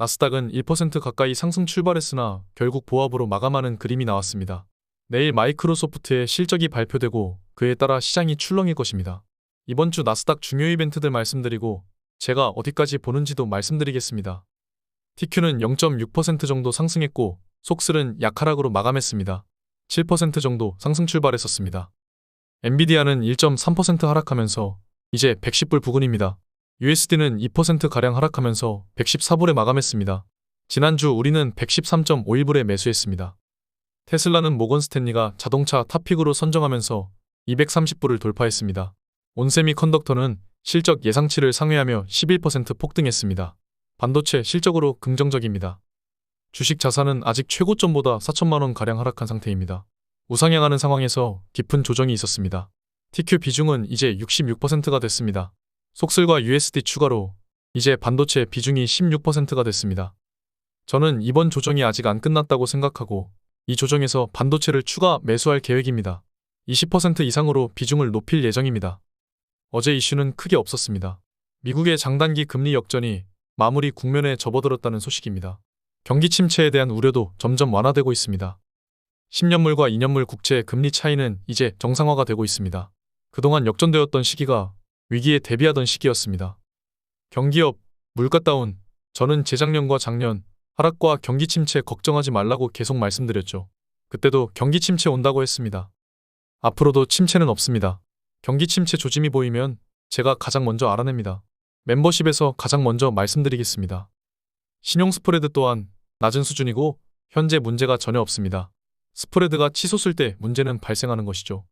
나스닥은 1% 가까이 상승 출발했으나 결국 보합으로 마감하는 그림이 나왔습니다. 내일 마이크로소프트의 실적이 발표되고 그에 따라 시장이 출렁일 것입니다. 이번 주 나스닥 중요 이벤트들 말씀드리고 제가 어디까지 보는지도 말씀드리겠습니다. TQ는 0.6% 정도 상승했고 속슬은 약하락으로 마감했습니다. 7% 정도 상승 출발했었습니다. 엔비디아는 1.3% 하락하면서 이제 110불 부근입니다. USD는 2%가량 하락하면서 114불에 마감했습니다. 지난주 우리는 113.51불에 매수했습니다. 테슬라는 모건 스탠리가 자동차 탑픽으로 선정하면서 230불을 돌파했습니다. 온세미 컨덕터는 실적 예상치를 상회하며 11% 폭등했습니다. 반도체 실적으로 긍정적입니다. 주식 자산은 아직 최고점보다 4천만 원 가량 하락한 상태입니다. 우상향하는 상황에서 깊은 조정이 있었습니다. TQ 비중은 이제 66%가 됐습니다. 속슬과 USD 추가로 이제 반도체 비중이 16%가 됐습니다. 저는 이번 조정이 아직 안 끝났다고 생각하고 이 조정에서 반도체를 추가 매수할 계획입니다. 20% 이상으로 비중을 높일 예정입니다. 어제 이슈는 크게 없었습니다. 미국의 장단기 금리 역전이 마무리 국면에 접어들었다는 소식입니다. 경기 침체에 대한 우려도 점점 완화되고 있습니다. 10년물과 2년물 국채 금리 차이는 이제 정상화가 되고 있습니다. 그동안 역전되었던 시기가 위기에 대비하던 시기였습니다. 경기업, 물가 다운, 저는 재작년과 작년 하락과 경기 침체 걱정하지 말라고 계속 말씀드렸죠. 그때도 경기 침체 온다고 했습니다. 앞으로도 침체는 없습니다. 경기 침체 조짐이 보이면 제가 가장 먼저 알아냅니다. 멤버십에서 가장 먼저 말씀드리겠습니다. 신용 스프레드 또한 낮은 수준이고 현재 문제가 전혀 없습니다. 스프레드가 치솟을 때 문제는 발생하는 것이죠.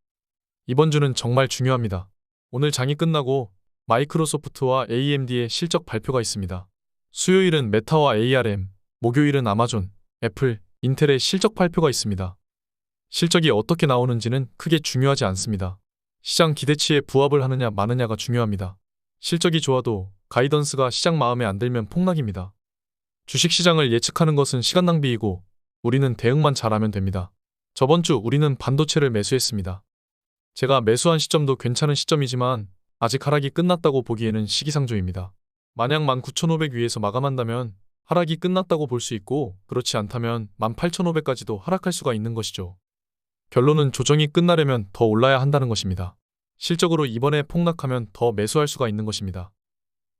이번 주는 정말 중요합니다. 오늘 장이 끝나고 마이크로소프트와 AMD의 실적 발표가 있습니다. 수요일은 메타와 ARM, 목요일은 아마존, 애플, 인텔의 실적 발표가 있습니다. 실적이 어떻게 나오는지는 크게 중요하지 않습니다. 시장 기대치에 부합을 하느냐 마느냐가 중요합니다. 실적이 좋아도 가이던스가 시장 마음에 안 들면 폭락입니다. 주식 시장을 예측하는 것은 시간 낭비이고 우리는 대응만 잘하면 됩니다. 저번 주 우리는 반도체를 매수했습니다. 제가 매수한 시점도 괜찮은 시점이지만 아직 하락이 끝났다고 보기에는 시기상조입니다. 만약 19,500 위에서 마감한다면 하락이 끝났다고 볼 수 있고 그렇지 않다면 18,500까지도 하락할 수가 있는 것이죠. 결론은 조정이 끝나려면 더 올라야 한다는 것입니다. 실적으로 이번에 폭락하면 더 매수할 수가 있는 것입니다.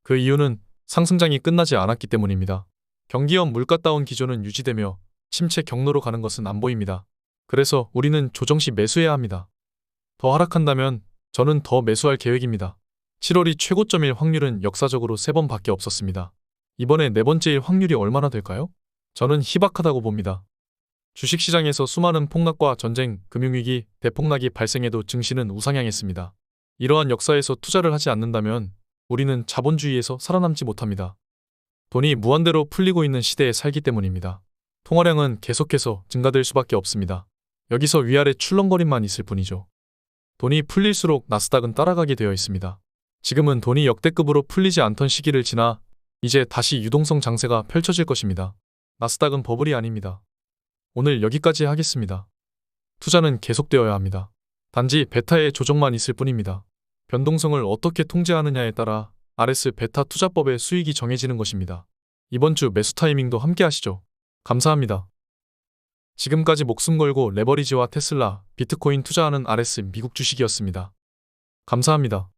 그 이유는 상승장이 끝나지 않았기 때문입니다. 경기업 물가 다운 기조는 유지되며 침체 경로로 가는 것은 안 보입니다. 그래서 우리는 조정 시 매수해야 합니다. 더 하락한다면 저는 더 매수할 계획입니다. 7월이 최고점일 확률은 역사적으로 3번 밖에 없었습니다. 이번에 네 번째일 확률이 얼마나 될까요? 저는 희박하다고 봅니다. 주식시장에서 수많은 폭락과 전쟁, 금융위기, 대폭락이 발생해도 증시는 우상향했습니다. 이러한 역사에서 투자를 하지 않는다면 우리는 자본주의에서 살아남지 못합니다. 돈이 무한대로 풀리고 있는 시대에 살기 때문입니다. 통화량은 계속해서 증가될 수밖에 없습니다. 여기서 위아래 출렁거림만 있을 뿐이죠. 돈이 풀릴수록 나스닥은 따라가게 되어 있습니다. 지금은 돈이 역대급으로 풀리지 않던 시기를 지나 이제 다시 유동성 장세가 펼쳐질 것입니다. 나스닥은 버블이 아닙니다. 오늘 여기까지 하겠습니다. 투자는 계속되어야 합니다. 단지 베타의 조정만 있을 뿐입니다. 변동성을 어떻게 통제하느냐에 따라 RS 베타 투자법의 수익이 정해지는 것입니다. 이번 주 매수 타이밍도 함께 하시죠. 감사합니다. 지금까지 목숨 걸고 레버리지와 테슬라, 비트코인 투자하는 RS 미국 주식이었습니다. 감사합니다.